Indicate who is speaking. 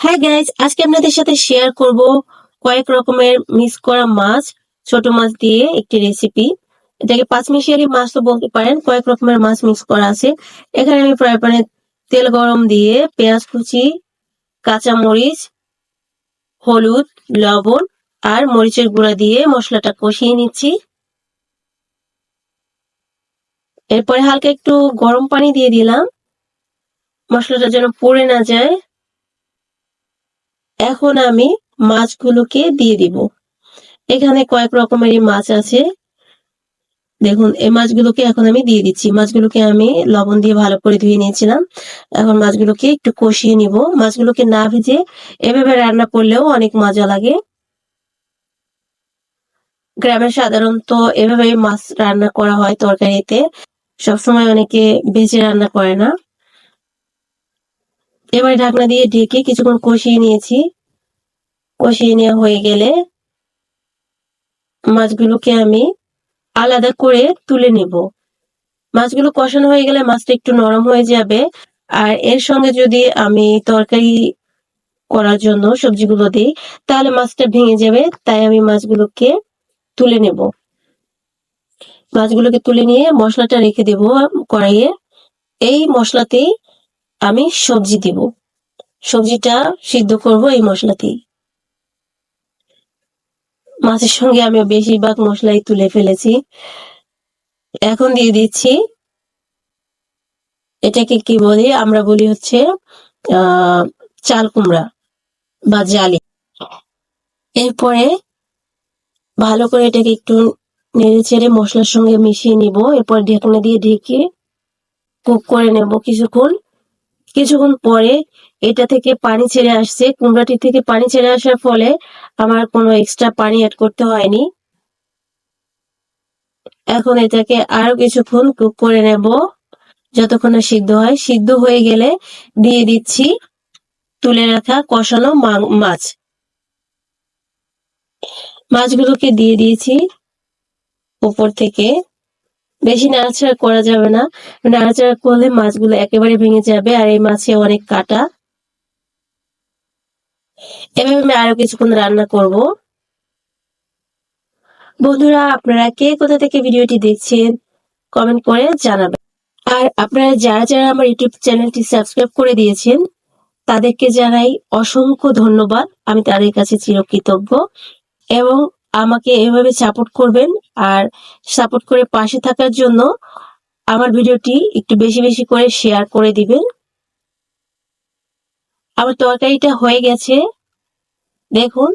Speaker 1: হ্যাঁ গাইজ আজকে আপনাদের সাথে শেয়ার করব কয়েক রকমের মিক্স করা মাছ, ছোট মাছ দিয়ে একটি রেসিপি এটাকে পাঁচ পাঁচমিশিয়ারি মাছ তো বলতে পারেন, কয়েক রকমের মাছ মিক্স করা আছে। এখানে আমি ফ্রাই প্যানে তেল গরম দিয়ে পেঁয়াজ কুচি কাঁচা মরিচ হলুদ, লবণ আর মরিচের গুঁড়া দিয়ে মশলাটা কষিয়ে নিচ্ছি। এরপরে হালকা একটু গরম পানি দিয়ে দিলাম। মশলাটা যেন পুড়ে না যায়। এখন আমি মাছগুলোকে দিয়ে দিব। এখানে কয়েক রকমেরই মাছ আছে। দেখুন, এই মাছগুলোকে এখন আমি দিয়ে দিচ্ছি। মাছগুলোকে আমি লবণ দিয়ে ভালো করে ধুয়ে নিয়েছিলাম। এখন মাছগুলোকে একটু কষিয়ে নিব। মাছগুলোকে না ভেজে এভাবে রান্না করলেও অনেক মজা লাগে। গ্রামে সাধারণত এভাবে মাছ রান্না করা হয় তরকারিতে। সবসময় অনেকে ভেজে রান্না করে না। এবার ঢাকনা দিয়ে ঢেকে কিছুক্ষণ কষিয়ে নিয়েছি। কষিয়ে নেওয়া হয়ে গেলে মাছগুলোকে আমি আলাদা করে তুলে নেব। মাছগুলো কষানো হয়ে গেলে মাছটা একটু নরম হয়ে যাবে। আর এর সঙ্গে যদি আমি তরকারি করার জন্য সবজিগুলো দিই, তাহলে মাছটা ভেঙে যাবে, তাই আমি মাছগুলোকে তুলে নেব। মাছগুলোকে তুলে নিয়ে মশলাটা রেখে দেব কড়াইয়ে। এই মশলাতেই আমি সবজি দিব। সবজিটা সিদ্ধ করব এই মশলাতেই। মাছের সঙ্গে আমি বেশিরভাগ মশলাই তুলে ফেলেছি। এখন দিয়ে দিচ্ছি, এটাকে কি বলি, আমরা বলি হচ্ছে চাল কুমড়া বা জালি। এরপরে ভালো করে এটাকে একটু নেড়ে চেড়ে মশলার সঙ্গে মিশিয়ে নিব। এরপর ঢেকনা দিয়ে ঢেকে কুক করে নেব কিছুক্ষণ। কিছুক্ষণ পরে এটা থেকে পানি ছেড়ে আসছে। কুমড়াটি থেকে পানি ছেড়ে আসার ফলে আমার কোনো এক্সট্রা পানি অ্যাড করতে হয়নি। এখন এটাকে আরও কিছুক্ষণ কুক করে নেব, যতক্ষণ না সিদ্ধ হয়। সিদ্ধ হয়ে গেলে দিয়ে দিচ্ছি তুলে রাখা কষানো মাছ। মাছগুলোকে দিয়ে দিয়েছি উপর থেকে। বেশি নাড়াচাড়া করা যাবে না। নাড়াচাড়া করলে মাছগুলো একেবারে ভেঙে যাবে আর এই মাছে অনেক কাটা। এভাবে আমি আরও কিছুক্ষণ রান্না করব। বন্ধুরা, আপনারা কে কোথা থেকে ভিডিওটি দেখছেন কমেন্ট করে জানাবেন। আর আপনারা যারা যারা আমার ইউটিউব চ্যানেলটি সাবস্ক্রাইব করে দিয়েছেন, তাদেরকে জানাই অসংখ্য ধন্যবাদ। আমি তাদের কাছে চিরকৃতজ্ঞ। এবং আমাকে এভাবে সাপোর্ট করবেন আর সাপোর্ট করে পাশে থাকার জন্য আমার ভিডিওটি একটু বেশি বেশি করে শেয়ার করে দিবেন। আমার তরকারিটা হয়ে গেছে। দেখুন